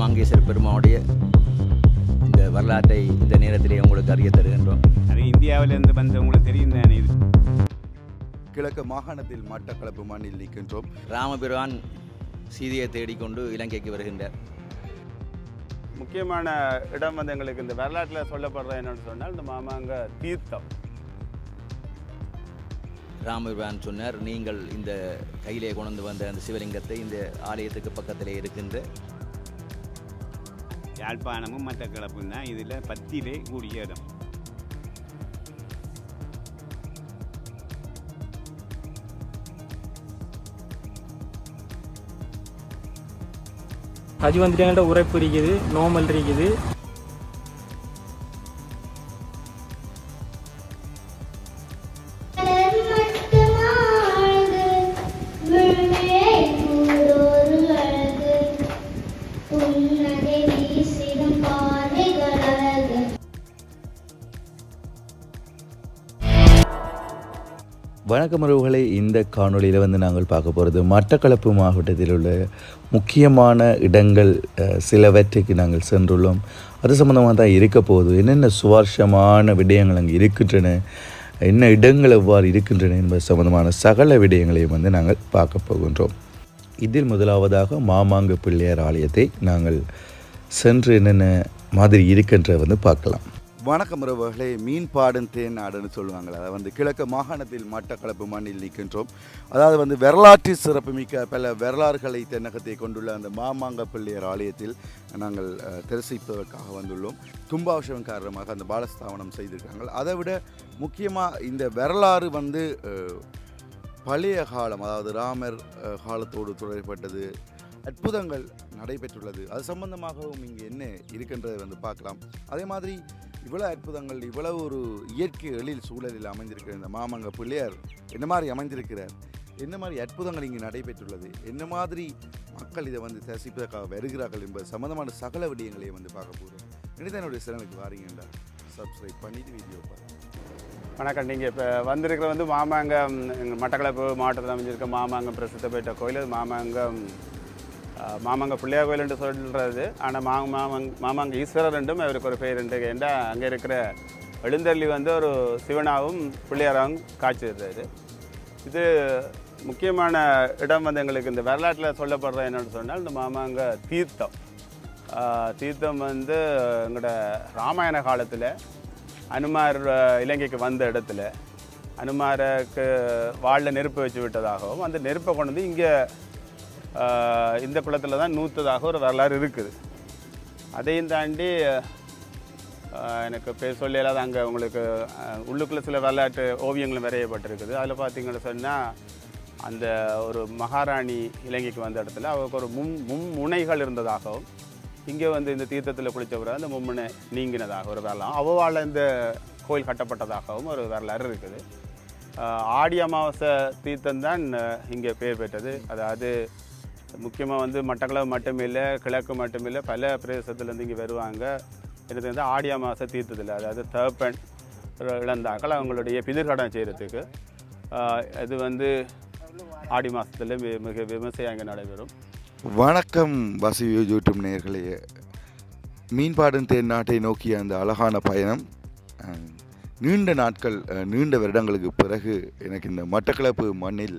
மாமாங்கேசர் பெருமாவுடைய இந்த வரலாற்றை இந்த நேரத்திலே உங்களுக்கு அறிய தருகின்றோம். அது இந்தியாவிலிருந்து வந்து உங்களுக்கு தெரியும் தானே இது? கிழக்கு மாகாணத்தில் மட்டக்களப்பு மண்ணில் நிற்கின்றோம். ராமபிரான் சீதையை தேடிக்கொண்டு இலங்கைக்கு வருகின்றார். முக்கியமான இடம் வந்து எங்களுக்கு இந்த வரலாற்றில் சொல்லப்படுறது என்னன்னு சொன்னால் இந்த மாமாங்க தீர்த்தம். ராமபிரான் சொன்னார் நீங்கள் இந்த கையிலே கொண்டு வந்த அந்த சிவலிங்கத்தை இந்த ஆலயத்துக்கு பக்கத்திலே இருக்கின்ற யாழ்ப்பாணமும் மட்டக்களப்பும் தான் இதில் பத்திலே கூடிய இடம். அது வந்துட்டு எங்கள்கிட்ட உரைப்பு இருக்குது நோமல் இருக்குது. வணக்கம் உறவுகளை இந்த காணொளியில் வந்து நாங்கள் பார்க்க போகிறது மட்டக்களப்பு மாவட்டத்தில் உள்ள முக்கியமான இடங்கள் சிலவற்றைக்கு நாங்கள் சென்றுள்ளோம். அது சம்மந்தமாக தான் இருக்க போகுது. என்னென்ன சுவாரஸ்யமான விடயங்கள் அங்கே இருக்கின்றன? என்ன இடங்கள் எவ்வாறு இருக்கின்றன என்பது சம்பந்தமான சகல விடயங்களையும் வந்து நாங்கள் பார்க்க போகின்றோம். இதில் முதலாவதாக மாமாங்க பிள்ளையார் ஆலயத்தை நாங்கள் சென்று என்னென்ன மாதிரி இருக்கின்ற வந்து பார்க்கலாம். வணக்கம் உறவுகளே மீன்பாடும் தேன் நாடுன்னு சொல்லுவாங்களே அதை வந்து கிழக்கு மாகாணத்தில் மட்டக்களப்பு மண்ணில் நிற்கின்றோம். அதாவது வந்து வரலாற்று சிறப்புமிக்க பல வரலாறுகளை தென்னகத்தை கொண்டுள்ள அந்த மாமாங்க பிள்ளையர் ஆலயத்தில் நாங்கள் தரிசிப்பதற்காக வந்துள்ளோம். தும்பாவசம் காரணமாக அந்த பாலஸ்தாபனம் செய்திருக்காங்க. அதை விட முக்கியமாக இந்த வரலாறு வந்து பழைய காலம் அதாவது ராமர் காலத்தோடு தொடர்பட்டது அற்புதங்கள் நடைபெற்றுள்ளது. அது சம்பந்தமாகவும் இங்கே என்ன இருக்கின்றதை வந்து பார்க்கலாம். அதே மாதிரி இவ்வளோ அற்புதங்கள் இவ்வளவு ஒரு இயற்கை எழில் சூழலில் அமைந்திருக்கிற இந்த மாமங்க பிள்ளையார் என்ன மாதிரி அமைந்திருக்கிறார்? என்ன மாதிரி அற்புதங்கள் இங்கு நடைபெற்றுள்ளது? என்ன மாதிரி மக்கள் இதை வந்து தரிசிப்பதற்காக வருகிறார்கள் என்பது சம்மந்தமான சகல விடயங்களையும் வந்து பார்க்க போகிறோம் நினைத்தனுடைய சேனலுக்கு வாரீங்கண்டா. சப்ஸ்கிரைப் பண்ணிட்டு வீடியோ பாருங்கள் வணக்கம். நீங்கள் இப்போ வந்திருக்கிற வந்து மாமாங்கம் எங்கள் மட்டக்களப்பு மாவட்டத்தில் அமைஞ்சிருக்க மாமாங்கம் பிரசித்த பெற்ற கோயில் அது மாமாங்கம் மாமாங்க பிள்ளையார் கோயில் என்று சொல்கிறது ஆனால் மா மாமங் மாமாங்க ஈஸ்வரர் என்றும் அவருக்கு ஒரு பெயர் என்று ஏண்டா அங்கே இருக்கிற எழுந்தள்ளி வந்து ஒரு சிவனாகவும் பிள்ளையாராகவும் காட்சி தருது இது முக்கியமான இடம் வந்து எங்களுக்கு இந்த வரலாற்றில் சொல்லப்படுறது என்னென்னு சொன்னால் இந்த மாமாங்க தீர்த்தம். தீர்த்தம் வந்து எங்களோட ராமாயண காலத்தில் அனுமார் இலங்கைக்கு வந்த இடத்துல அனுமாருக்கு வாளில் நெருப்பு வச்சு விட்டதாகவும் அந்த நெருப்பை கொண்டு வந்து இங்கே இந்த குளத்தில் தான் நூற்றதாக ஒரு வரலாறு இருக்குது. அதையும் தாண்டி எனக்கு பேர் சொல்லி இல்லாத அங்கே உங்களுக்கு உள்ளுக்குள்ளே உள்ளுக்குள்ள சில வரலாற்று ஓவியங்களும் வரையப்பட்டிருக்குது. அதில் பார்த்தீங்கன்னு சொன்னால் அந்த ஒரு மகாராணி இலங்கைக்கு வந்த இடத்துல அவருக்கு ஒரு மும் மும்முனைகள் இருந்ததாகவும் இங்கே வந்து இந்த தீர்த்தத்தில் குளித்தவரை பிறகு அந்த மும்முனை நீங்கினதாக ஒரு வரலாம். அவ்வாறு இந்த கோயில் கட்டப்பட்டதாகவும் ஒரு வரலாறு இருக்குது. ஆடி அமாவாசை தீர்த்தம் தான் இங்கே பேர் பெற்றது. அதாவது முக்கியமாக வந்து மட்டக்களவு மட்டுமில்லை கிழக்கு மட்டுமில்லை பல பிரதேசத்துலேருந்து இங்கே வருவாங்க. எனக்கு வந்து ஆடி அமாவாசை தீர்த்ததில்லை. அதாவது தேப்பன் இழந்தாக்கள் அவங்களுடைய பிதிர்கடன் செய்கிறதுக்கு அது வந்து ஆடி மாதத்தில் மிக விமர்சையாக இங்கே நடைபெறும். வணக்கம் வசி யூடியூப் நேர்களே. மீன்பாடும் தேன் நாட்டை நோக்கிய அந்த அழகான பயணம். நீண்ட நாட்கள் நீண்ட வருடங்களுக்கு பிறகு எனக்கு இந்த மட்டக்களப்பு மண்ணில்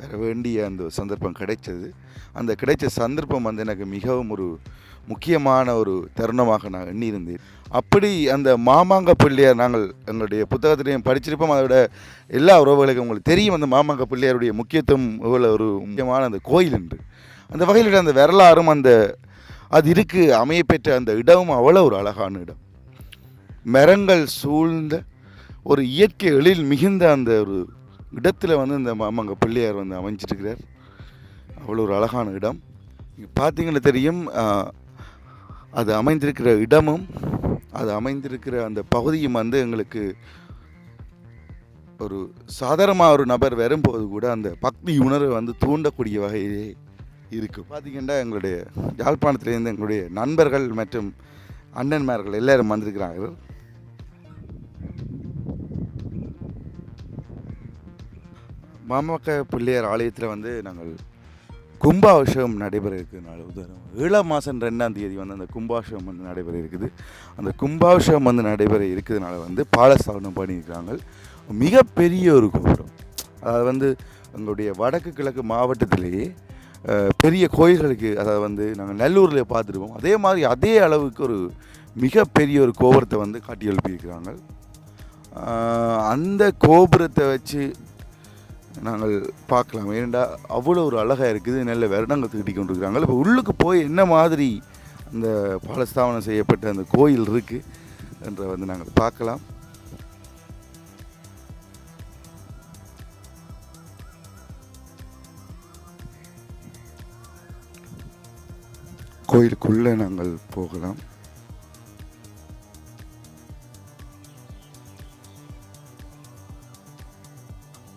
வர வேண்டிய அந்த சந்தர்ப்பம் கிடைச்சது அந்த கிடைச்ச சந்தர்ப்பம் வந்து எனக்கு மிகவும் ஒரு முக்கியமான ஒரு தருணமாக நான் எண்ணியிருந்தேன். அப்படி அந்த மாமாங்க பிள்ளையார் நாங்கள் எங்களுடைய புத்தகத்திலையும் படிச்சிருப்போம். அதை விட எல்லா உறவுகளுக்கும் உங்களுக்கு தெரியும். அந்த மாமாங்க பிள்ளையாருடைய முக்கியத்துவம் எவ்வளோ ஒரு முக்கியமான அந்த கோயில் என்று. அந்த வகையில் அந்த வரலாறும் அந்த அது இருக்கு அமையப்பெற்ற அந்த இடமும் அவ்வளோ ஒரு அழகான இடம். மரங்கள் சூழ்ந்த ஒரு இயற்கை எழில் மிகுந்த அந்த ஒரு இடத்துல வந்து இந்த மாமங்க பிள்ளையார் வந்து அமைஞ்சிருக்கிறார். அவ்வளோ ஒரு அழகான இடம். இங்கே பார்த்தீங்கன்னா தெரியும் அது அமைந்திருக்கிற இடமும் அது அமைந்திருக்கிற அந்த பகுதியும் வந்து எங்களுக்கு ஒரு சாதாரணமாக ஒரு நபர் வரும்போது கூட அந்த பக்தி உணர்வை வந்து தூண்டக்கூடிய வகையிலே இருக்குது பார்த்தீங்கன்னா எங்களுடைய யாழ்ப்பாணத்திலேருந்து எங்களுடைய நண்பர்கள் மற்றும் அண்ணன்மார்கள் எல்லோரும் வந்திருக்கிறார்கள். மாமக்க பிள்ளையார் ஆலயத்தில் வந்து நாங்கள் கும்பாபிஷேகம் நடைபெற இருக்கிறதுனால உதாரணம் ஏழாம் மாதம் ரெண்டாம் தேதி வந்து அந்த கும்பாபிஷேகம் வந்து நடைபெற இருக்குது அந்த கும்பாபிஷேகம் வந்து நடைபெற இருக்கிறதுனால வந்து பாலஸ்தாபனம் பண்ணியிருக்கிறாங்க. மிகப்பெரிய ஒரு கோபுரம். அதாவது வந்து எங்களுடைய வடக்கு கிழக்கு மாவட்டத்திலேயே பெரிய கோயில்களுக்கு அதாவது வந்து நாங்கள் நல்லூரில் பார்த்துருப்போம். அதே மாதிரி அதே அளவுக்கு ஒரு மிகப்பெரிய ஒரு கோபுரத்தை வந்து காட்டி எழுப்பியிருக்கிறாங்க அந்த கோபுரத்தை வச்சு நாங்கள் பார்க்கலாம். ஏனெண்டா அவ்வளோ ஒரு அழகாக இருக்குது நல்ல வருடங்கள் திட்டி கொண்டிருக்கிறாங்க இப்போ உள்ளுக்கு போய் என்ன மாதிரி அந்த பாலஸ்தாபனம் செய்யப்பட்ட அந்த கோயில் இருக்குது என்ற வந்து நாங்கள் பார்க்கலாம். கோயிலுக்குள்ளே நாங்கள் போகலாம்.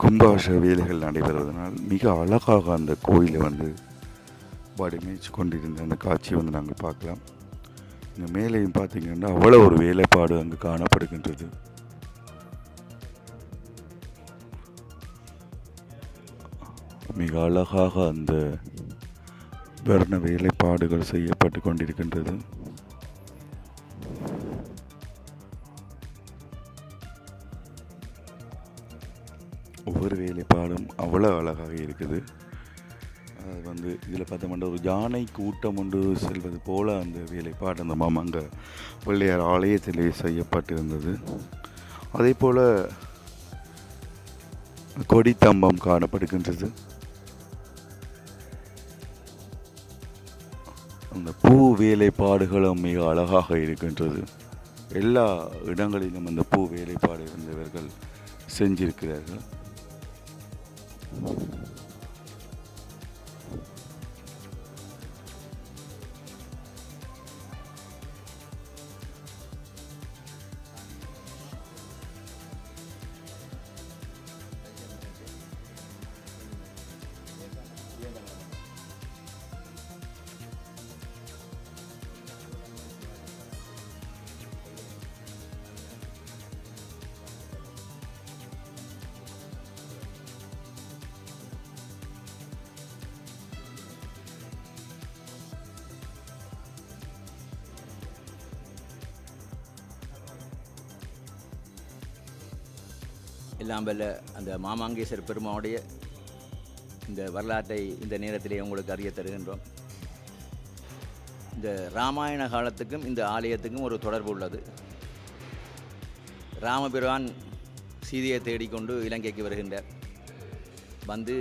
கும்பாபிஷேக வேலைகள் நடைபெறுவதனால் மிக அழகாக அந்த கோயிலை வந்து வடிவமைச்சு கொண்டிருந்த அந்த காட்சியை வந்து நாங்கள் பார்க்கலாம். இங்கே மேலேயும் பார்த்தீங்கன்னா அவ்வளோ ஒரு வேலைப்பாடு அங்கு காணப்படுகின்றது. மிக அழகாக அந்த வர்ண வேலைப்பாடுகள் செய்யப்பட்டு கொண்டிருக்கின்றது. அவ்வளோ அழகாக இருக்குது? அது வந்து இதில் பார்த்தோம்னா ஒரு யானை கூட்டம் ஒன்று செல்வது போல அந்த வேலைப்பாடு அந்த மாமங்க பிள்ளையார் ஆலயத்தில் செய்யப்பட்டிருந்தது. அதே போல் கொடித்தம்பம் காணப்படுகின்றது. அந்த பூ வேலைப்பாடுகளும் மிக அழகாக இருக்கின்றது. எல்லா இடங்களிலும் அந்த பூ வேலைப்பாடு இருந்தவர்கள் செஞ்சிருக்கிறார்கள். Thank you. எல்லாம் வல்ல அந்த மாமாங்கேஸ்வர பெருமாவுடைய இந்த வரலாற்றை இந்த நேரத்திலே உங்களுக்கு அறிய தருகின்றோம். இந்த ராமாயண காலத்துக்கும் இந்த ஆலயத்துக்கும் ஒரு தொடர்பு உள்ளது. ராமபிரான் சீதையை தேடிக்கொண்டு இலங்கைக்கு வருகின்றார். வந்து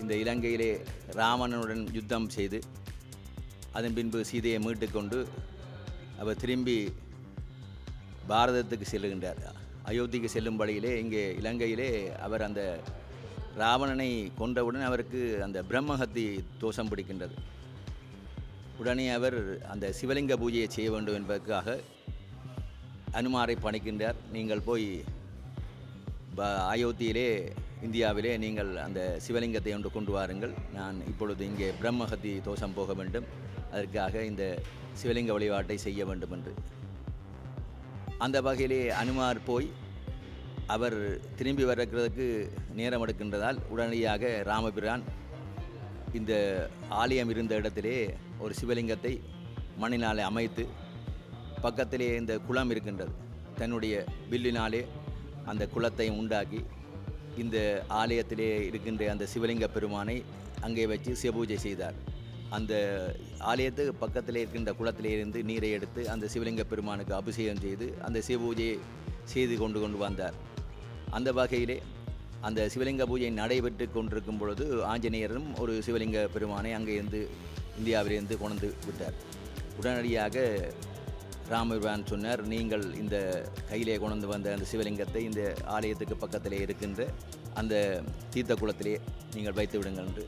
இந்த இலங்கையிலே ராவணனுடன் யுத்தம் செய்து அதன் பின்பு சீதையை மீட்டுக்கொண்டு அவர் திரும்பி பாரதத்துக்கு செல்லுகின்றார். அயோத்திக்கு செல்லும் வழியிலே இங்கே இலங்கையிலே அவர் அந்த ராவணனை கொன்றவுடன் அவருக்கு அந்த பிரம்மஹத்தி தோஷம் பிடிக்கின்றது. உடனே அவர் அந்த சிவலிங்க பூஜையை செய்ய வேண்டும் என்பதற்காக அனுமாரை பணிக்கின்றார். நீங்கள் போய் ப அயோத்தியிலே இந்தியாவிலே நீங்கள் அந்த சிவலிங்கத்தை ஒன்று கொண்டு வாருங்கள். நான் இப்பொழுது இங்கே பிரம்மஹத்தி தோஷம் போக வேண்டும். அதற்காக இந்த சிவலிங்க வழிபாட்டை செய்ய வேண்டும் என்று. அந்த வகையிலே அனுமார் போய் அவர் திரும்பி வரக்கிறதுக்கு நேரம் எடுக்கின்றதால் உடனடியாக ராமபிரான் இந்த ஆலயம் இருந்த இடத்திலே ஒரு சிவலிங்கத்தை மண்ணினாலே அமைத்து பக்கத்திலே இந்த குளம் இருக்கின்றது. தன்னுடைய வில்லினாலே அந்த குளத்தை உண்டாக்கி இந்த ஆலயத்திலே இருக்கின்ற அந்த சிவலிங்க பெருமானை அங்கே வச்சு சிவபூஜை செய்தார். அந்த ஆலயத்துக்கு பக்கத்திலே இருக்கின்ற குளத்திலே இருந்து நீரை எடுத்து அந்த சிவலிங்க பெருமானுக்கு அபிஷேகம் செய்து அந்த சிவபூஜையை செய்து கொண்டு கொண்டு வந்தார். அந்த வகையிலே அந்த சிவலிங்க பூஜை நடைபெற்று கொண்டிருக்கும் பொழுது ஆஞ்சநேயரும் ஒரு சிவலிங்க பெருமானை அங்கே இருந்து இந்தியாவிலிருந்து கொண்டு விட்டார். உடனடியாக ராமபிரான் சொன்னார் நீங்கள் இந்த கையிலே கொண்டு வந்த அந்த சிவலிங்கத்தை இந்த ஆலயத்துக்கு பக்கத்திலே இருக்கின்ற அந்த தீர்த்த குளத்திலே நீங்கள் வைத்து விடுங்கள் என்று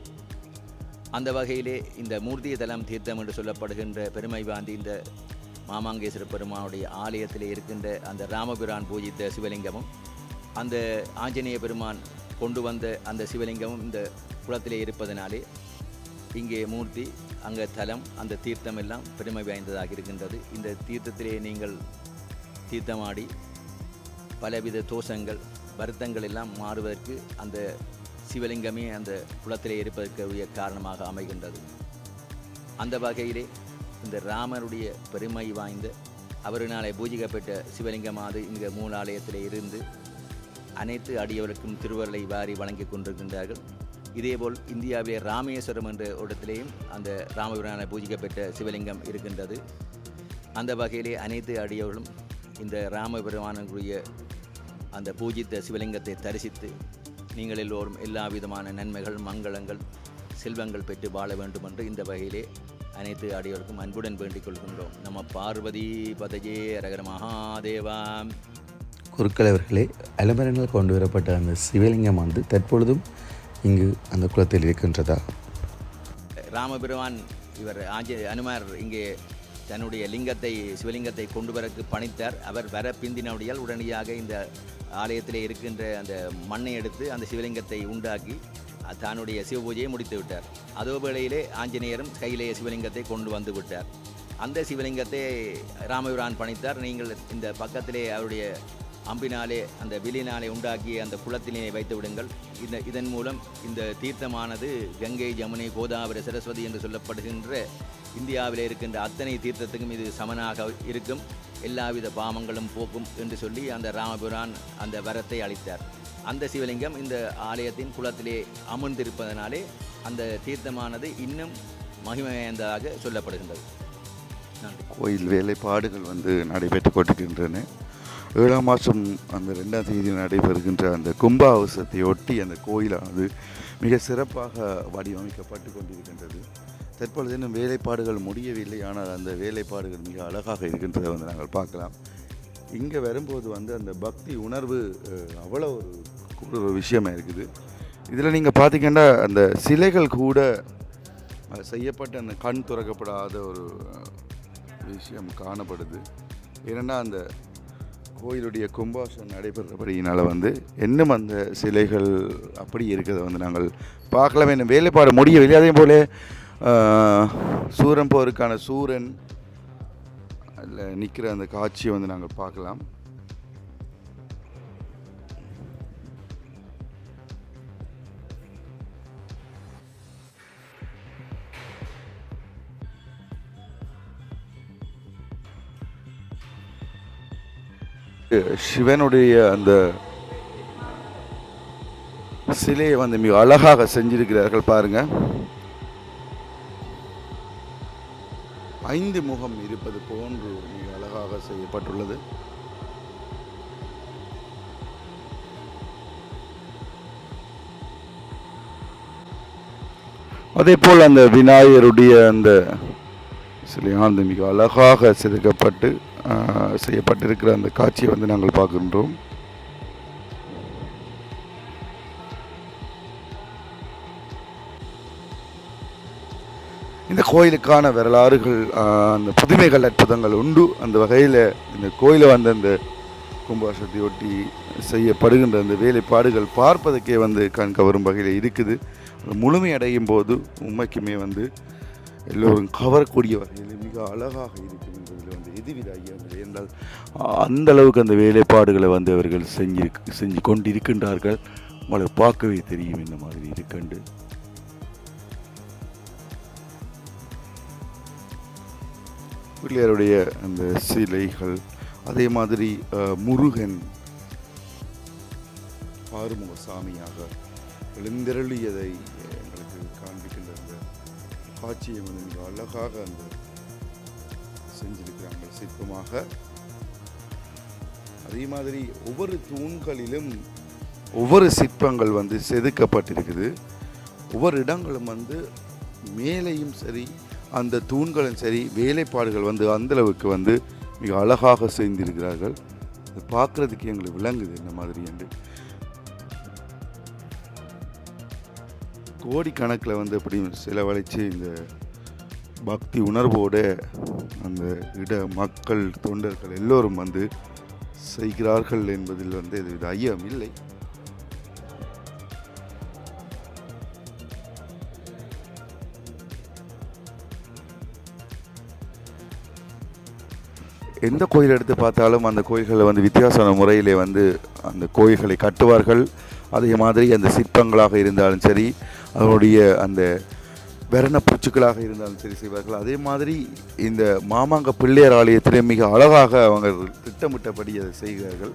அந்த வகையிலே இந்த மூர்த்திய தலம் தீர்த்தம் என்று சொல்லப்படுகின்ற பெருமை வாந்தி இந்த மாமாங்கேஸ்வர பெருமானுடைய ஆலயத்தில் இருக்கின்ற அந்த ராமபிரான் பூஜித்த சிவலிங்கமும் அந்த ஆஞ்சநேய பெருமான் கொண்டு வந்த அந்த சிவலிங்கமும் இந்த குளத்திலே இருப்பதனாலே இங்கே மூர்த்தி அங்கே தலம் அந்த தீர்த்தம் எல்லாம் பெருமை வாய்ந்ததாக இருக்கின்றது. இந்த தீர்த்தத்திலே நீங்கள் தீர்த்தமாடி பலவித தோஷங்கள் வருத்தங்கள் எல்லாம் மாறுவதற்கு அந்த சிவலிங்கமே அந்த குளத்திலே இருப்பதற்குரிய காரணமாக அமைகின்றது. அந்த வகையிலே இந்த ராமருடைய பெருமை வாய்ந்த அவரினாலே பூஜிக்கப்பட்ட சிவலிங்கமானது இங்கே மூலாலயத்திலே இருந்து அனைத்து அடியவருக்கும் திருவருளை வாரி வழங்கிக் கொண்டிருக்கின்றார்கள். இதேபோல் இந்தியாவிலே ராமேஸ்வரம் என்ற இடத்திலேயும் அந்த ராமபுரான பூஜிக்கப்பட்ட சிவலிங்கம் இருக்கின்றது. அந்த வகையிலே அனைத்து அடியவர்களும் இந்த ராமபிரமானுக்குரிய அந்த பூஜித்த சிவலிங்கத்தை தரிசித்து நீங்கள் எல்லோரும் எல்லா விதமான நன்மைகள் மங்களங்கள் செல்வங்கள் பெற்று வாழ வேண்டும் என்று இந்த வகையிலே அனைத்து அடியவருக்கும் அன்புடன் வேண்டிக் கொள்கின்றோம். நம்ம பார்வதி பதஜே ரகர மகாதேவா. குருக்கள் அவர்களே அலமரனால் கொண்டு வரப்பட்ட அந்த சிவலிங்கம் வந்து தற்பொழுதும் இங்கு அந்த குளத்தில் இருக்கின்றதா? ராமபிரவான் இவர் ஆஞ்ச அனுமார் இங்கே தன்னுடைய லிங்கத்தை சிவலிங்கத்தை கொண்டு வரக்கு பணித்தார். அவர் வர பிந்தினவுடையால் உடனடியாக இந்த ஆலயத்திலே இருக்கின்ற அந்த மண்ணை எடுத்து அந்த சிவலிங்கத்தை உண்டாக்கி அ- தன்னுடைய சிவபூஜையை முடித்து விட்டார். அதோ வேளையிலே ஆஞ்சநேயரும் கையிலே சிவலிங்கத்தை கொண்டு வந்து விட்டார். அந்த சிவலிங்கத்தை ராமபிரான் பணித்தார். நீங்கள் இந்த பக்கத்திலே அவருடைய அம்பினாலே அந்த விலினாலே உண்டாக்கிய அந்த குளத்திலே வைத்து விடுங்கள். இந்த இதன் மூலம் இந்த தீர்த்தமானது கங்கை ஜமுனை கோதாவரி சரஸ்வதி என்று சொல்லப்படுகின்ற இந்தியாவில் இருக்கின்ற அத்தனை தீர்த்தத்துக்கும் இது சமனாக இருக்கும். எல்லாவித பாவங்களும் போக்கும் என்று சொல்லி அந்த ராமபுரான் அந்த வரத்தை அளித்தார். அந்த சிவலிங்கம் இந்த ஆலயத்தின் குளத்திலே அமர்ந்திருப்பதனாலே அந்த தீர்த்தமானது இன்னும் மகிமை வாய்ந்ததாக சொல்லப்படுகின்றது கோயில் வேலைப்பாடுகள் வந்து நடைபெற்று கொண்டிருக்கின்றன. ஏழாம் மாதம் அந்த ரெண்டாம் தேதி நடைபெறுகின்ற அந்த கும்பாவசத்தை ஒட்டி அந்த கோயிலானது மிக சிறப்பாக வடிவமைக்கப்பட்டு கொண்டிருக்கின்றது. தற்பொழுது இன்னும் வேலைப்பாடுகள் முடியவில்லை ஆனால் அந்த வேலைப்பாடுகள் மிக அழகாக இருக்கின்றதை வந்து நாங்கள் பார்க்கலாம். இங்கே வரும்போது வந்து அந்த பக்தி உணர்வு அவ்வளோ ஒரு கூட விஷயமா இருக்குது. இதில் நீங்கள் பார்த்தீங்கன்னா அந்த சிலைகள் கூட செய்யப்பட்ட அந்த கண் துறக்கப்படாத ஒரு விஷயம் காணப்படுது. ஏன்னா அந்த கோயிலுடைய கும்பாசம் நடைபெறபடியினால் வந்து இன்னும் அந்த சிலைகள் அப்படி இருக்கிறத வந்து நாங்கள் பார்க்கலாமே. இன்னும் வேலைப்பாடு முடியவில்லை. அதே போல சூரன் போருக்கான சூரன் அதில் நிற்கிற அந்த காட்சியை வந்து நாங்கள் பார்க்கலாம். சிவனுடைய அந்த சிலையை வந்து மிக அழகாக செஞ்சிருக்கிறார்கள் பாருங்கள் ஐந்து முகம் இருப்பது போன்று மிக அழகாக செய்யப்பட்டுள்ளது. அதே போல் அந்த விநாயகருடைய அந்த சிலையானது மிக அழகாக செதுக்கப்பட்டு செய்யப்பட்டிருக்கிற அந்த காட்சியை வந்து நாங்கள் பார்க்கின்றோம். கோயிலுக்கான வரலாறுகள் அந்த புதுமைகள் அற்புதங்கள் உண்டு. அந்த வகையில் இந்த கோயிலை வந்து அந்த கும்பாசத்தை ஒட்டி செய்யப்படுகின்ற அந்த வேலைப்பாடுகள் பார்ப்பதற்கே வந்து கண் கவரும் வகையில் இருக்குது. முழுமையடையும் போது உண்மைக்குமே வந்து எல்லோரும் கவரக்கூடிய வகையில் மிக அழகாக இருக்கும் என்பதில் வந்து எதிர்வித ஐயமில்லை என்றால் அந்த அளவுக்கு அந்த வேலைப்பாடுகளை வந்து அவர்கள் செஞ்சு செஞ்சு கொண்டிருக்கின்றார்கள். உங்களை பார்க்கவே தெரியும் இந்த மாதிரி இருக்கண்டு பிள்ளையாருடைய அந்த சிலைகள் அதே மாதிரி முருகன் ஆறுமுக சாமியாக எழுந்தருளியதை எங்களுக்கு காண்பிக்கின்ற அந்த காட்சியை வந்து மிக அழகாக அந்த செஞ்சிருக்கிறாங்க. சிற்பமாக. அதே மாதிரி ஒவ்வொரு தூண்களிலும் ஒவ்வொரு சிற்பங்கள் வந்து செதுக்கப்பட்டிருக்குது. ஒவ்வொரு இடங்களும் வந்து மேலேயும் சரி அந்த தூண்களும் சரி வேலைப்பாடுகள் வந்து அந்தளவுக்கு வந்து மிக அழகாக செய்திருக்கிறார்கள் அது பார்க்குறதுக்கு எங்களுக்கு விளங்குது இந்த மாதிரி என்று. கோடிக்கணக்கில் வந்து எப்படி செலவழித்து இந்த பக்தி உணர்வோடு அந்த இட மக்கள் தொண்டர்கள் எல்லோரும் வந்து செய்கிறார்கள் என்பதில் வந்து இது ஐயம் இல்லை எந்த கோயில் எடுத்து பார்த்தாலும் அந்த கோயில்களை வந்து வித்தியாசமான முறையிலே வந்து அந்த கோயில்களை கட்டுவார்கள். அதே மாதிரி அந்த சிற்பங்களாக இருந்தாலும் சரி அதனுடைய அந்த வெரண பூச்சுக்களாக இருந்தாலும் சரி செய்வார்கள். அதே மாதிரி இந்த மாமாங்க பிள்ளையார் ஆலயத்திலே மிக அழகாக அவங்க திட்டமிட்டபடி அதை செய்கிறார்கள்.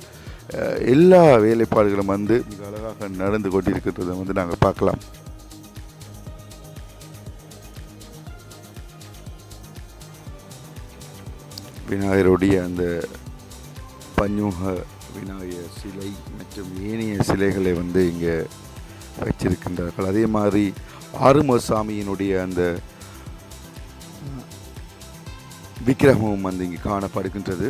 எல்லா வேலைப்பாடுகளும் வந்து மிக அழகாக நடந்து கொண்டிருக்கிறத வந்து நாங்கள் பார்க்கலாம். விநாயகருடைய அந்த பஞ்சுக விநாயகர் சிலை மற்றும் ஏனைய சிலைகளை வந்து இங்கே வச்சிருக்கின்றார்கள். அதே மாதிரி ஆறுமுகசாமியினுடைய அந்த விக்கிரகமும் வந்து இங்கே காணப்படுகின்றது.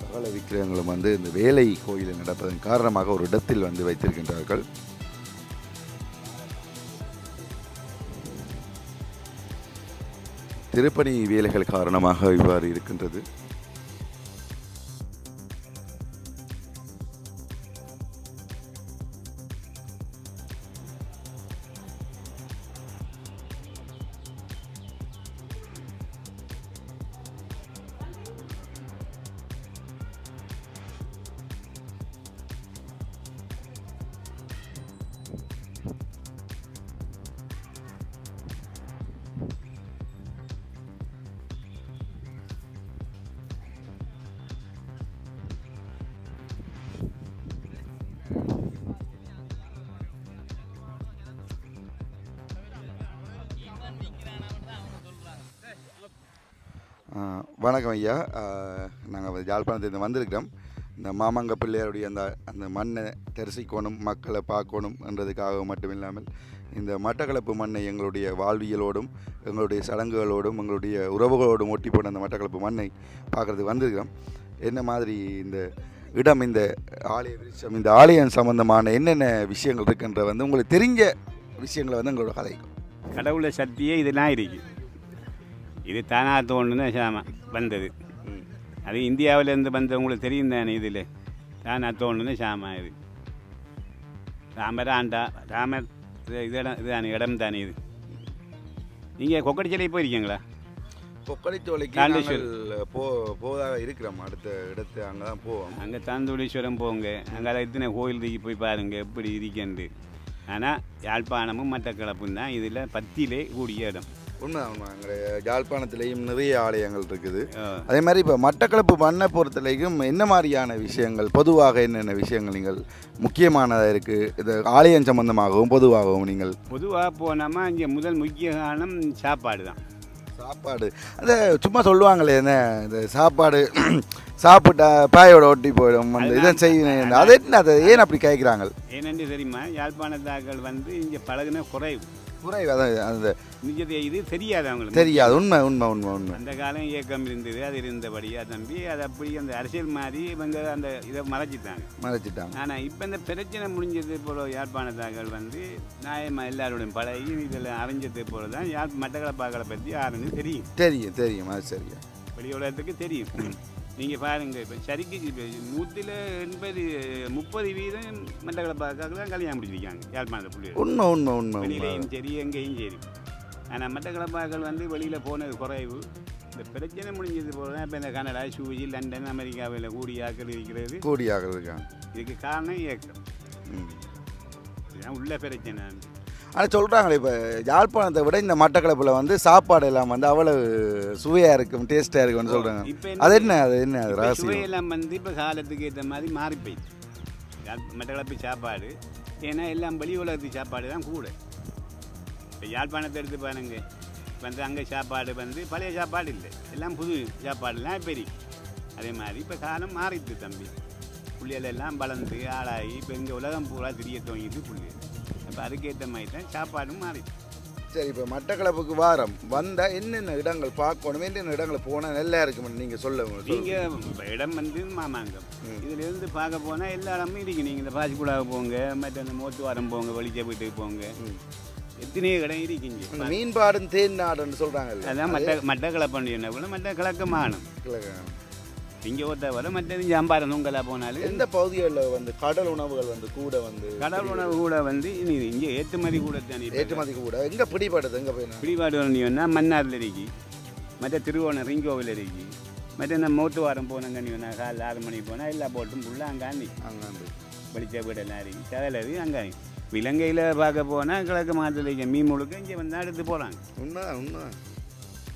சகல விக்கிரகங்களும் வந்து இந்த வேலை கோயிலில் நடப்பதன் காரணமாக ஒரு இடத்தில் வந்து வைத்திருக்கின்றார்கள். திருப்பணி வேலைகள் காரணமாக இவ்வாறு இருக்கின்றது. வணக்கம் ஐயா. நாங்கள் யாழ்ப்பாணத்துலேருந்து வந்திருக்கிறோம். இந்த மாமங்க பிள்ளையாருடைய அந்த அந்த மண்ணை தரிசிக்கணும் மக்களை பார்க்கணும் என்றதுக்காக மட்டும் இல்லாமல் இந்த மட்டக்களப்பு மண்ணை எங்களுடைய வாழ்வியலோடும் எங்களுடைய சடங்குகளோடும் எங்களுடைய உறவுகளோடும் ஒட்டி போன அந்த மட்டக்களப்பு மண்ணை பார்க்குறதுக்கு வந்திருக்கிறோம். என்ன மாதிரி இந்த இடம் இந்த ஆலய விருட்சம் இந்த ஆலயம் சம்பந்தமான என்னென்ன விஷயங்கள் இருக்குன்ற வந்து உங்களுக்கு தெரிஞ்ச விஷயங்களை வந்து எங்களோட கதைக்கும் கடவுளை சக்தியே இதெல்லாம் இருக்குது இது தானா தோணுன்னு சாம வந்தது. அது இந்தியாவிலேருந்து வந்தவங்களுக்கு தெரியும் தானே இதில். தானா தோணுன்னு சாமா இது. ராமர் ஆண்டா ராமர் இது இடம் இதுதானே இடம் தானே இது. நீங்கள் கொக்கடிச்சலை போயிருக்கீங்களா? கொக்கடிச்சோலைக்கு. நாங்கள் போ போவதாக இருக்கிறோம். அடுத்த இடத்து அங்கே தான் போவோம். அங்கே தாந்தூளீஸ்வரம் போங்க. அங்கே இத்தனை கோயில் தூக்கி போய் பாருங்க எப்படி இருக்கேன்ட்டு. ஆனால் யாழ்ப்பாணமும் மட்டக்களப்பும் தான் இதில் பத்திலே கூடிய இடம். உண்மை உண்மை அங்கே யாழ்ப்பாணத்திலேயும் நிறைய ஆலயங்கள் இருக்குது. அதே மாதிரி இப்போ மட்டக்களப்பு மண்ணை பொறுத்தவரைக்கும் என்ன மாதிரியான விஷயங்கள் பொதுவாக என்னென்ன விஷயங்கள் நீங்கள் முக்கியமானதாக இருக்குது இது ஆலயம் சம்பந்தமாகவும் பொதுவாகவும் நீங்கள். பொதுவாக போனோமா இங்கே முதல் முக்கிய காரணம் சாப்பாடு தான். சாப்பாடு. அந்த சும்மா சொல்லுவாங்களே என்ன இந்த சாப்பாடு சாப்பிட்டா பாயோட ஒட்டி போயிடும் அந்த இதை செய்யணும் அது என்ன அது ஏன் அப்படி கேட்குறாங்க ஏனென்று தெரியுமா யாழ்ப்பாணத்தாக்கள் வந்து இங்கே பழகுன குறைவு. குறைவு அதான் அந்த இது தெரியாது அவங்களுக்கு. தெரியாது. உண்மை உண்மை உண்மை உண்மை. அந்த காலம் இயக்கம் இருந்தது அது இருந்தபடியா தம்பி அது அப்படி அந்த அரசியல் மாதிரி இவங்க அந்த இதை மறைச்சிட்டாங்க. மறைச்சிட்டாங்க. ஆனால் இப்போ இந்த பிரச்சனை முடிஞ்சது போல யாழ்ப்பாணத்தாக்கள் வந்து நியாயமாக எல்லாரோடையும் பழகி இதில் அறிஞ்சது போல தான் யாழ் மட்டக்களப்பாக்களை பற்றி யாருன்னு தெரியும். தெரியும் தெரியும் அது சரியா. வெளி உலகத்துக்கு தெரியும். நீங்கள் பாருங்க இப்போ சரிக்கு நூற்றில் எண்பது முப்பது வீதம் மட்டக்களப்பாக்கள் தான் கல்யாணம் முடிச்சிருக்காங்க யாழ்ப்பாணத்தை புள்ளி உண்மை உண்மை உண்மை வெளியிலையும் சரி எங்கேயும் சரி. ஆனால் மட்டக்களப்பாக்கள் வந்து வெளியில் போனது குறைவு. இந்த பிரச்சனை முடிஞ்சது போல தான் இப்போ இந்த கனடா சூஜி லண்டன் அமெரிக்காவில் கூடிய ஆக்கள் இருக்கிறது. கோடியாக இருக்காங்க. இதுக்கு காரணம் இயக்கம். இதுதான் உள்ள பிரச்சனை. ஆனால் சொல்கிறாங்களே இப்போ யாழ்ப்பாணத்தை விட இந்த மட்டக்களப்பில் வந்து சாப்பாடு எல்லாம் வந்து அவ்வளவு சுவையாக இருக்கும் டேஸ்ட்டாக இருக்கும்னு சொல்கிறாங்க இப்போ அது என்ன அது என்ன அது ரகசியம்? சுவையெல்லாம் வந்து இப்போ காலத்துக்கு ஏற்ற மாதிரி மாறி போயிடுச்சு மட்டக்களப்பு சாப்பாடு ஏன்னா எல்லாம் வெளி உலகத்து சாப்பாடு தான் கூட. இப்போ யாழ்ப்பாணத்தை எடுத்து பாருங்க. வந்து அங்கே சாப்பாடு வந்து பழைய சாப்பாடு இல்லை. எல்லாம் புது சாப்பாடுலாம் இருக்கு அதே மாதிரி இப்போ காலம் மாறிடுது தம்பி. புள்ளிகள் எல்லாம் வளர்ந்து ஆளாகி இப்போ இங்கே உலகம் பூரா தெரிய துவங்கிட்டு புள்ளிகள் அப்போ அதுக்கேற்ற மாதிரி தான் சாப்பாடும் மாறிடுது சரி இப்போ மட்டக்களப்புக்கு வாரம். வந்தால் என்னென்ன இடங்கள் பார்க்கணும்? என்னென்ன இடங்கள் போனால் நல்லா இருக்கும்னு நீங்கள் சொல்ல. நீங்கள் இடம் வந்து மாமாங்கம். இதுலேருந்து பார்க்க போனால் எல்லா இடமும் இருக்கு நீங்கள் இந்த பாசிக்குழாவை போங்க மற்ற அந்த மோத்துவாரம் போங்க வெளிச்ச வீட்டுக்கு போங்க. எத்தனையோ இடம் இருக்குங்க மீன்பாடும் தேன் நாடுன்னு சொல்கிறாங்கல்ல அதான் மட்ட மட்டக்களப்பண்டி என்ன கூட மற்ற கிழக்கமானும் இங்கே ஒருத்த வர மற்றது ஜாம்பாரம் நுங்கலாக போனாலும் எந்த பகுதிகளில் வந்து கடல் உணவுகள் வந்து கூட வந்து கடல் உணவு கூட வந்து இனி இங்கே ஏற்றுமதி கூட தானே ஏற்றுமதி கூட. எங்கே பிடிபடுது? எங்கே போய் பிடிபாடு வரணியோன்னா மன்னாரில் இருக்கு. மற்ற திருவோணம் ரிங் கோவில் இருக்கு. மற்ற இந்த மூத்துவாரம் போனங்க நீ காலைல ஆறு மணிக்கு போனால் எல்லா போட்டும் ஃபுல்லாக அங்கே அன்னி அங்காண்டு வெளிச்ச வீடெல்லாம் இருக்கு. கடல் இருக்கு அங்கே இலங்கையில் பார்க்க போனால் கிழக்கு மாதத்தில் மீன் முழுக்க இங்கே வந்து எடுத்து போகிறாங்க உண்மைதான் உண்மைதான்.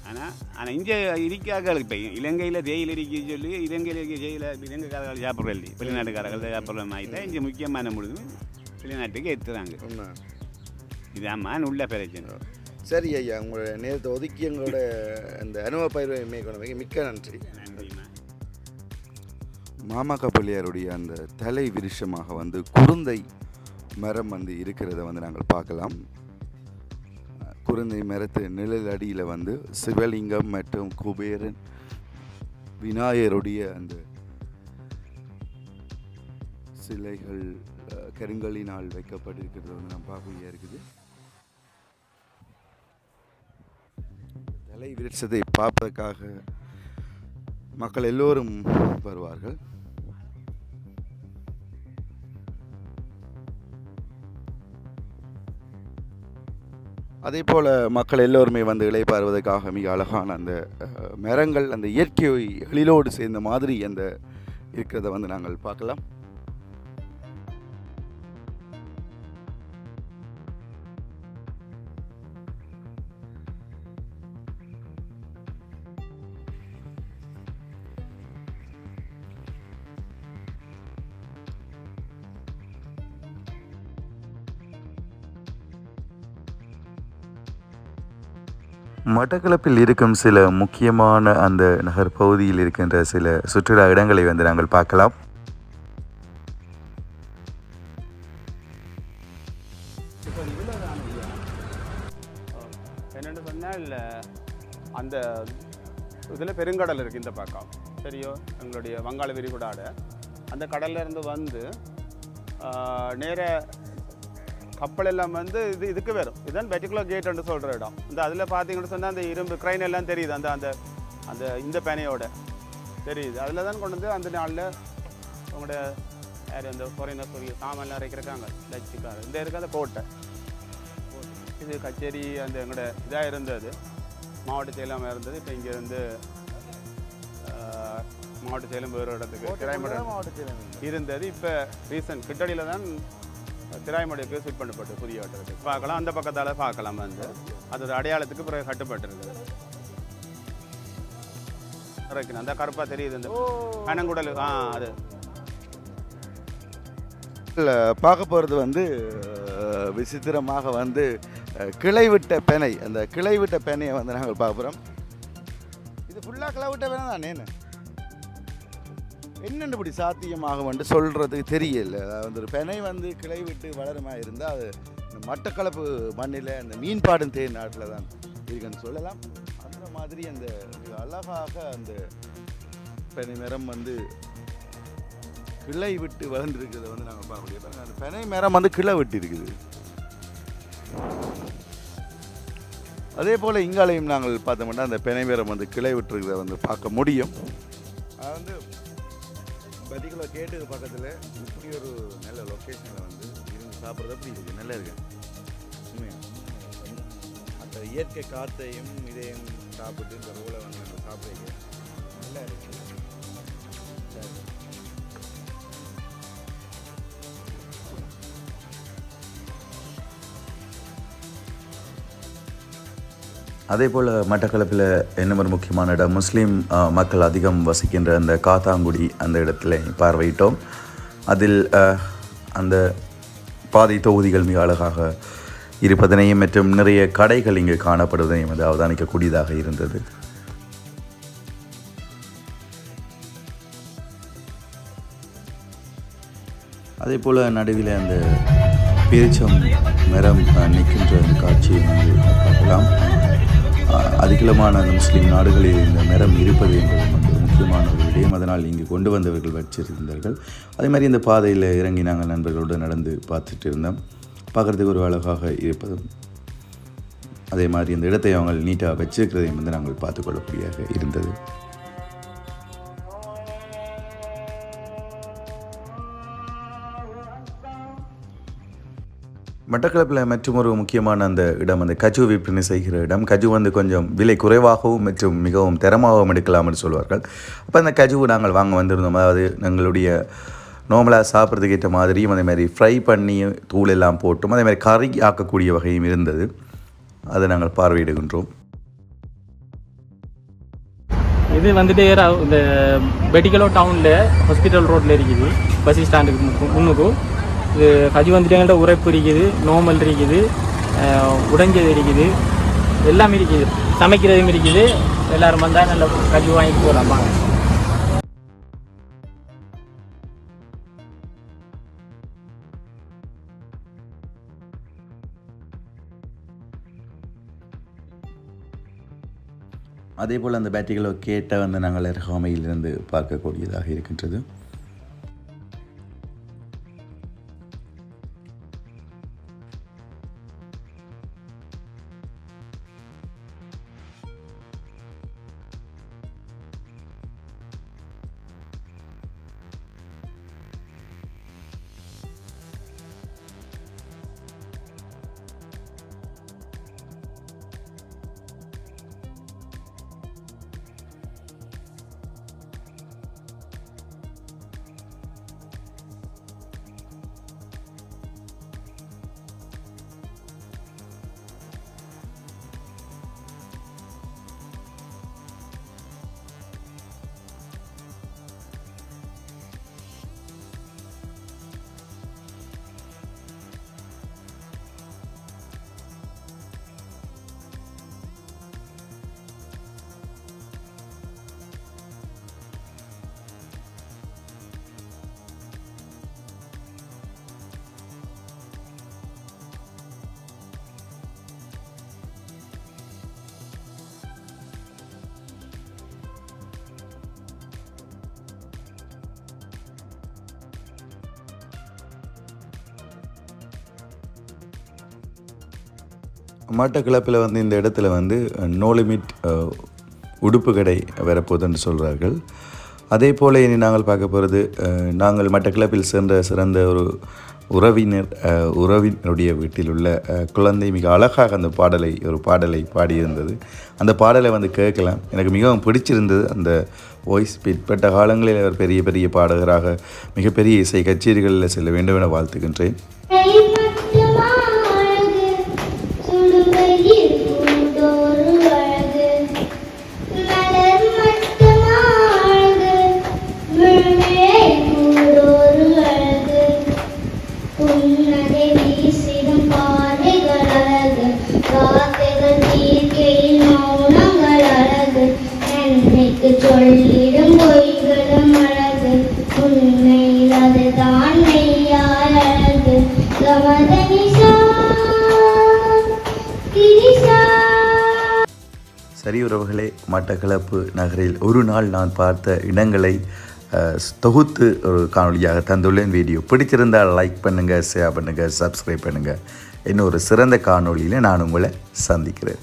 ஆனால் ஆனால் இங்கே இருக்காக்கள் இப்போ இலங்கையில் தேயிலை இருக்க சொல்லி இலங்கையில் இருக்க தேயிலை இலங்கைக்காரர்கள் சாப்பிட்றது இல்லை வெளிநாட்டுக்காரர்கள் சாப்பிட்ற மாதிரி தான் இங்கே முக்கியமான முழுது வெளிநாட்டுக்கு எடுத்துறாங்க உண்மை. இதாம்மா உள்ள பிரச்சனை. சரி ஐயா உங்களோட நேரத்தை ஒதுக்கி எங்களோட அந்த அனுபவ பயிர்வை மேற்கொண்டு மிக்க நன்றி. மாமாக்கா பிள்ளையாருடைய அந்த தலை விருஷமாக வந்து குருந்தை மரம் வந்து இருக்கிறத வந்து நாங்கள் பார்க்கலாம். குருந்தை மரத்து நிழல் அடியில் வந்து சிவலிங்கம் மற்றும் குபேரன் விநாயகருடைய அந்த சிலைகள் கருங்கலினால் வைக்கப்பட்டிருக்கிறது வந்து நம்ம பார்க்கக்கூடிய இருக்குது. தலை விருட்சத்தை பார்ப்பதற்காக மக்கள் எல்லோரும் வருவார்கள். அதே போல் மக்கள் எல்லோருமே வந்து இளைப்பாறுவதற்காக மிக அழகான அந்த மரங்கள் அந்த இயற்கை எழிலோடு சேர்ந்த மாதிரி அந்த இருக்கிறத வந்து நாங்கள் பார்க்கலாம். மட்டக்களப்பில் இருக்கும் சில முக்கியமான அந்த நகர் பகுதியில் இருக்கின்ற சில சுற்றுலா இடங்களை வந்து நாங்கள் பார்க்கலாம். என்னென்னு சொன்னால் அந்த இதில் பெருங்கடல் இருக்குது இந்த பக்கம். சரியோ எங்களுடைய வங்காள விரிகுடாடு. அந்த கடல்லேருந்து வந்து நேர கப்பல் எல்லாம் வந்து இது இதுக்கு வரும் இதுதான் பெட்டிகுலர் கேட்னு சொல்கிற இடம். இந்த அதில் பார்த்தீங்கன்னு சொன்னால் அந்த இரும்பு கிரைன் எல்லாம் தெரியுது. அந்த அந்த அந்த இந்த பேனையோட தெரியுது. அதில் தான் கொண்டு வந்து அந்த நாளில் உங்களோட யார் அந்த ஃபாரினர் சொல்லி சாமான்லாம் இறக்கிருக்காங்க டச்சுக்கார இந்த இருக்க அந்த கோட்டை இது கச்சேரி அந்த எங்களோட இதாக இருந்தது. மாவட்ட செயலாமல் இருந்தது இப்போ இங்கே வந்து மாவட்ட செயலம் வேறு இடத்துக்கு இருந்தது. இப்போ ரீசன்ட் கிட்டடியில் தான் திராய்மடைக்கு ஃபிட் பண்ணப்பட்டு புதிய இடத்துக்கு பார்க்கலாம். அந்த பக்கத்தால் பார்க்கலாம் வந்து. அதோட அடையாளத்துக்கு பிறகு கட்டுப்பட்டிருந்தது இறக்கணும் அந்த கருப்பாக தெரியுது இந்த கனங்குடல் ஆ அது. இல்லை பார்க்க போகிறது வந்து விசித்திரமாக வந்து கிளைவிட்ட கிளை விட்ட பெனை. அந்த கிளை விட்ட பெனையை வந்து நாங்கள் பார்க்குறோம் இது ஃபுல்லாக கிளை விட்ட பெனை தானே என்ன? என்னென்ன இப்படி சாத்தியமாக வந்து சொல்கிறதுக்கு தெரியல. அதாவது ஒரு பெனை வந்து கிளை விட்டு வளருமா இருந்தால் அது இந்த மட்டக்களப்பு மண்ணில் அந்த மீன்பாடும் தேர் நாட்டில் தான் இருக்குன்னு சொல்லலாம். அந்த மாதிரி அந்த அழகாக அந்த பெனை மரம் வந்து கிளை விட்டு வளர்ந்துருக்கிறத வந்து நாங்கள் பார்க்க முடியும். அந்த பெனை மரம் வந்து கிளை விட்டு இருக்குது. அதே போல் இங்காலையும் நாங்கள் பார்த்தோம்னா அந்த பெனை மரம் வந்து கிளை விட்டுருக்கிறத வந்து பார்க்க முடியும். பர்டிகுலர் கேட்டுக்கு பக்கத்தில் இப்படி ஒரு நல்ல லொக்கேஷனில் வந்து இருந்து சாப்பிட்றது அப்படி இருக்கு? நல்லா இருக்கு. உண்மையாக அந்த இயற்கை காற்றையும் இதையும் சாப்பிட்டு இந்த ரோலை வந்து நம்ம சாப்பிடுங்க நல்லா இருக்குது அதே போல் மட்டக்களப்பில் இன்னும் ஒரு முக்கியமான இடம்? முஸ்லீம் மக்கள் அதிகம் வசிக்கின்ற அந்த காத்தாங்குடி அந்த இடத்துல பார்வையிட்டோம். அதில் அந்த பாதை தொகுதிகள் மிக அழகாக இருப்பதனையும் மற்றும் நிறைய கடைகள் இங்கு காணப்படுவதையும் அது அவதானிக்கக்கூடியதாக இருந்தது. அதே போல் நடுவில் அந்த பேச்சம் மரம் நிற்கின்ற அந்த காட்சியை வந்து பார்க்கலாம். அதிகலமான அதிகளமான அந்த முஸ்லீம் நாடுகளில் இந்த நிறம் இருப்பது என்பது வந்து முக்கியமான ஒரு விடயம். அதனால் இங்கு கொண்டு வந்தவர்கள் வச்சிருந்தார்கள். அதே மாதிரி இந்த பாதையில் இறங்கி நாங்கள் நண்பர்களோடு நடந்து பார்த்துட்டு இருந்தோம். பார்க்குறதுக்கு ஒரு அழகாக இருப்பதும் அதே மாதிரி இந்த இடத்தை அவங்க நீட்டாக வச்சிருக்கிறதையும் வந்து நாங்கள் பார்த்துக்கொள்ளக்கூடியதாக இருந்தது. மட்டக்களப்பில் மற்றும் ஒரு முக்கியமான அந்த இடம் அந்த கஜு விற்பனை செய்கிற இடம். கஜு வந்து கொஞ்சம் விலை குறைவாகவும் மற்றும் மிகவும் தரமாகவும் எடுக்கலாம்னு சொல்வார்கள். அப்போ அந்த கஜுவை நாங்கள் வாங்க வந்திருந்தோம். அதாவது எங்களுடைய நார்மலாக சாப்பிட்றதுக்கு ஏற்ற மாதிரியும் அதே மாதிரி ஃப்ரை பண்ணி தூள் எல்லாம் போட்டும். அதே மாதிரி கறி ஆக்கக்கூடிய வகையும் இருந்தது. அதை நாங்கள் பார்வையிடுகின்றோம். இது வந்துட்டு இந்த பெட்டிக்கலோ டவுனில் ஹாஸ்பிட்டல் ரோட்டில் இருக்குது. பஸ் ஸ்டாண்டுக்கு முன்னுக்கும் இது கஜி வந்துட்டங்கள்ட்ட உரைப்பு இருக்குது நோமல் இருக்குது உடைஞ்சது இருக்குது எல்லாமே இருக்குது சமைக்கிறதும் இருக்குது. எல்லாரும் வந்தால் நல்ல கஜி வாங்கிட்டு போகலாம் வாங்க. அதே போல் அந்த பேட்டரிகளை கேட்ட வந்து நாங்கள் அருகாமையிலிருந்து பார்க்கக்கூடியதாக இருக்கின்றது. மட்டக்களப்பில் வந்து இந்த இடத்துல வந்து நோ லிமிட் உடுப்பு கடை வரப்போகுதுன்னு சொல்கிறார்கள் அதே போல் இனி நாங்கள் பார்க்க போகிறது நாங்கள் மட்டக்களப்பில் சென்ற சிறந்த ஒரு உறவினர் உறவினருடைய வீட்டில் உள்ள குழந்தை மிக அழகாக அந்த பாடலை ஒரு பாடலை பாடியிருந்தது. அந்த பாடலை வந்து கேட்கலாம். எனக்கு மிகவும் பிடிச்சிருந்தது அந்த வாய்ஸ் பிற்பட்ட காலங்களில் அவர் பெரிய பெரிய பாடகராக மிகப்பெரிய இசை கச்சேரிகளில் செல்ல வேண்டும் என வாழ்த்துகின்றேன். மட்டக்களப்பு நகரில் ஒரு நாள் நான் பார்த்த இடங்களை தொகுத்து ஒரு காணொளியாக தந்துள்ளேன். வீடியோ பிடிச்சிருந்தால் லைக் பண்ணுங்கள் ஷேர் பண்ணுங்கள் சப்ஸ்கிரைப் பண்ணுங்கள் இன்னொரு சிறந்த காணொளியில் நான் உங்களை சந்திக்கிறேன்.